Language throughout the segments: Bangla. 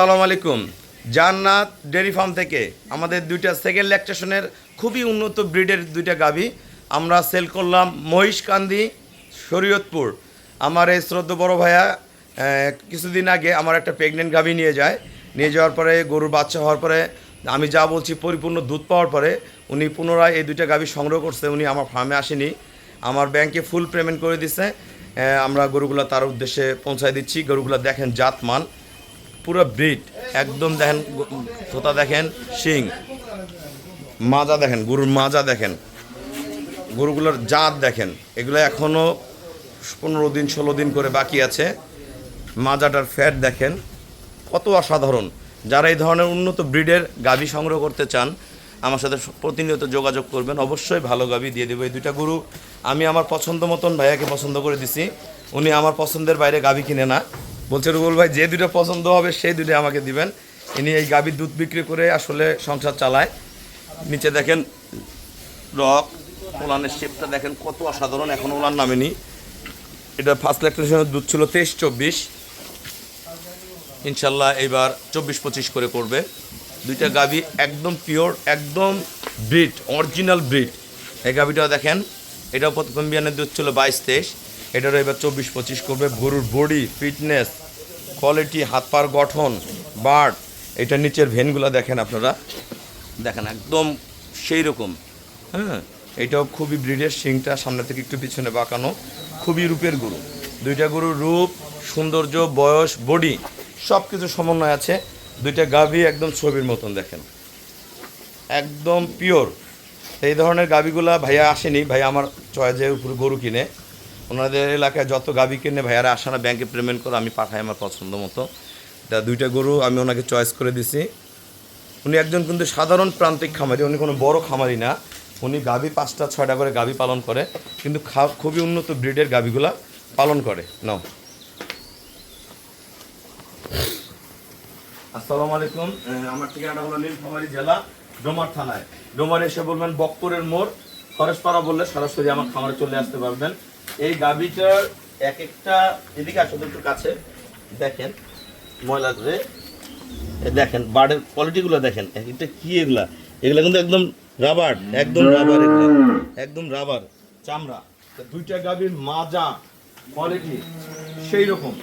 আসসালামু আলাইকুম। জান্নাত ডেয়ারি ফার্ম থেকে আমাদের দুইটা সেকেন্ড ল্যাকটেশনের খুবই উন্নত ব্রিডের দুইটা গাভী আমরা সেল করলাম মহিষকান্দি, শরীয়তপুর। আমার এই শ্রদ্ধ বড় ভাইয়া কিছুদিন আগে আমার একটা প্রেগনেন্ট গাভী নিয়ে যায়। নিয়ে যাওয়ার পরে গরুর বাচ্চা হওয়ার পরে আমি যা বলছি পরিপূর্ণ দুধ পাওয়ার পরে উনি পুনরায় এই দুইটা গাভী সংগ্রহ করছে, উনি আমার ফার্মে আসেনি। আমার ব্যাংকে ফুল পেমেন্ট করে দিছে। আমরা গরুগুলো তার উদ্দেশ্যে পৌঁছায় দিচ্ছি। গরুগুলো দেখেন জাতমান। পুরো ব্রিড। একদম দেখেন, তোতা দেখেন, শিং। মাজা দেখেন, গরুর মাজা দেখেন। গরুগুলোর জাত দেখেন। এগুলো এখনও পনেরো দিন, ষোলো দিন করে বাকি আছে। মাজাটার ফ্যাট দেখেন, কত অসাধারণ। যারা এই ধরনের উন্নত ব্রিডের গাভী সংগ্রহ করতে চান, আমার সাথে প্রতিনিয়ত যোগাযোগ করবেন। অবশ্যই ভালো গাভী দিয়ে দেবো এই দুইটা গরু। আমি আমার পছন্দ মতন ভাইয়াকে পছন্দ করে দিছি। উনি আমার পছন্দের বাইরে গাভী কিনে না। বলছে, রুবুল ভাই, যে দুটো পছন্দ হবে, সেই দুটো আমাকে দিবেন। ইনি এই গাভীর দুধ বিক্রি করে আসলে সংসার চালায়। নিচে দেখেন রক, ওলানের শেপটা দেখেন কত অসাধারণ, এখন ওলান নামেনি। এটা ফার্স্ট ল্যাকটেশনের দুধ ছিল তেইশ চব্বিশ। ইনশাল্লাহ এইবার চব্বিশ পঁচিশ করে করবে দুইটা গাভী একদম পিওর একদম ব্রিড অরিজিনাল ব্রিড এই গাভীটাও দেখেন, এটাও প্রথম বিয়ানের দুধ ছিল বাইশ তেইশ। এটারও এবার চব্বিশ পঁচিশ করবে। গরুর বডি ফিটনেস কোয়ালিটি হাত পার গঠন বার্ড এটা নিচের ভেনগুলো দেখেন আপনারা। দেখেন, একদম সেই রকম হ্যাঁ এটাও খুবই ব্রিডের শিংটা সামনে থেকে একটু পিছনে বাঁকানো। খুবই রূপের গরু। দুইটা গরুর রূপ, সৌন্দর্য, বয়স বডি সব কিছু সমন্বয় আছে। দুইটা গাভী একদম ছবির মতন দেখেন। একদম পিওর এই ধরনের গাভীগুলা ভাইয়া আসেনি, ভাইয়া আমার চয়েজের উপরে গরু কিনে। ওনাদের এলাকায় যত গাভী কিনে ভাইয়ারা আসে না ব্যাংকে পেমেন্ট করে আমি পাঠাই আমার পছন্দ মতো। এটা দুইটা গরু আমি ওনাকে চয়েস করে দিছি। উনি একজন কিন্তু সাধারণ প্রান্তিক খামারি, উনি কোনো বড় খামারি না। উনি গাভী পাঁচটা, ছয়টা করে গাভী পালন করে, কিন্তু খুবই উন্নত ব্রিডের গাভীগুলা পালন করে। নাও। আসসালামু আলাইকুম। আমার ঠিকানাটা হলো নীলফামারী জেলা, ডোমার থানায়। ডোমার এসে বলবেন বক্করের মোড়। খরচপাড়া বললে সরাসরি আমার খামারে চলে আসতে পারবেন। এই গাভীটার এক একটা এদিকে আসলে একটু কাছে। দেখেন, ময়লা করে দেখেন বার্ডের কোয়ালিটিগুলো দেখেন। এটা কি এগুলা? এগুলা কিন্তু একদম রাবার একদম রাবার একদম রাবার চামড়া। দুইটা গাভীর মাজা কোয়ালিটি সেই রকম।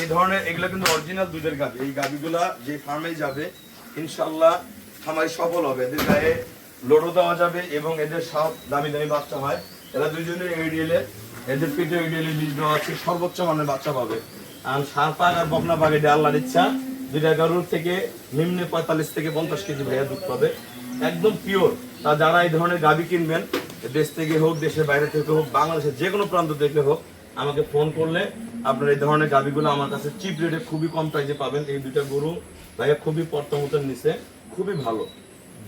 এই ধরনের এগুলা কিন্তু অরিজিনাল দুধের গাভী। এই গাভীগুলা যে ফার্মে যাবে ইনশাল্লাহ খামারি সফল হবে। এদের গায়ে লোডও দেওয়া যাবে এবং এদের সব দামি দামি বাচ্চা হয়। এরা দুইজনে এডিএলে এদের পেটে এডিএলে বীজ দেওয়া আছে সর্বোচ্চ মানের বাচ্চা পাবে। আর সার পাক আর বকনা পাক, এটা আল্লাহর ইচ্ছা। দুইটা গরুর থেকে, নিম্নে পঁয়তাল্লিশ থেকে পঞ্চাশ কেজি ভাইয়া দুধ পাবে। একদম পিওর তা যারা এই ধরনের গাবি কিনবেন, দেশ থেকে হোক, দেশের বাইরে থেকে হোক, বাংলাদেশের যে কোনো প্রান্ত থেকে হোক, আমাকে ফোন করলে আপনার এই ধরনের গাবিগুলো আমার কাছে চিপ রেটে খুবই কম প্রাইসে পাবেন। এই দুইটা গরু ভাইয়া খুবই পর্তমতন নিচে খুবই ভালো।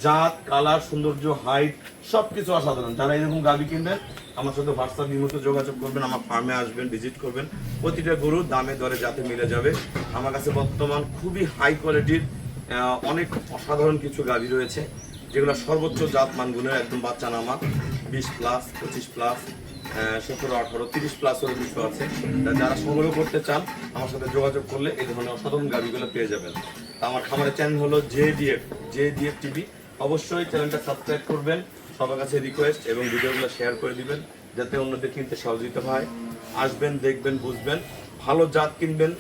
জাত, কালার, সৌন্দর্য হাইট সব কিছু অসাধারণ। যারা এরকম গাভী কিনবেন, আমার সাথে হোয়াটসঅ্যাপ নিয়মিত যোগাযোগ করবেন, আমার ফার্মে আসবেন ভিজিট করবেন। প্রতিটা গরু দামে দরে যাতে মিলে যাবে। আমার কাছে বর্তমান খুবই হাই কোয়ালিটির অনেক অসাধারণ কিছু গাভী রয়েছে, যেগুলো সর্বোচ্চ জাত মানগুলো একদম বাচ্চা নামা। বিশ প্লাস পঁচিশ প্লাস সতেরো, আঠারো, তিরিশ প্লাস ওর বিষয় আছে। যারা সংগ্রহ করতে চান, আমার সাথে যোগাযোগ করলে এই ধরনের অসাধারণ গাড়িগুলো পেয়ে যাবেন। আমার খামারের চ্যানেল হলো J DF J DF TV অবশ্যই চ্যানেলটা সাবস্ক্রাইব করবেন, সবার কাছে রিকোয়েস্ট এবং ভিডিওগুলো শেয়ার করে দিবেন, যাতে অন্যদের কিনতে সহযোগিতা হয়। আসবেন, দেখবেন, বুঝবেন, ভালো জাত কিনবেন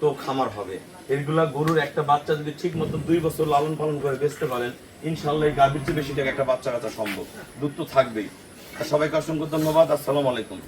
তো খামার হবে। এগুলা গরুর একটা বাচ্চা যদি ঠিক মতো দুই বছর লালন পালন করে বেচতে পারেন ইনশাল্লাহ এই গাভীর চেয়ে বেশি একটা বাচ্চা কাচ্চা সম্ভব। দুধ তো থাকবেই। সবাইকে অসংখ্য ধন্যবাদ, আসসালামু আলাইকুম।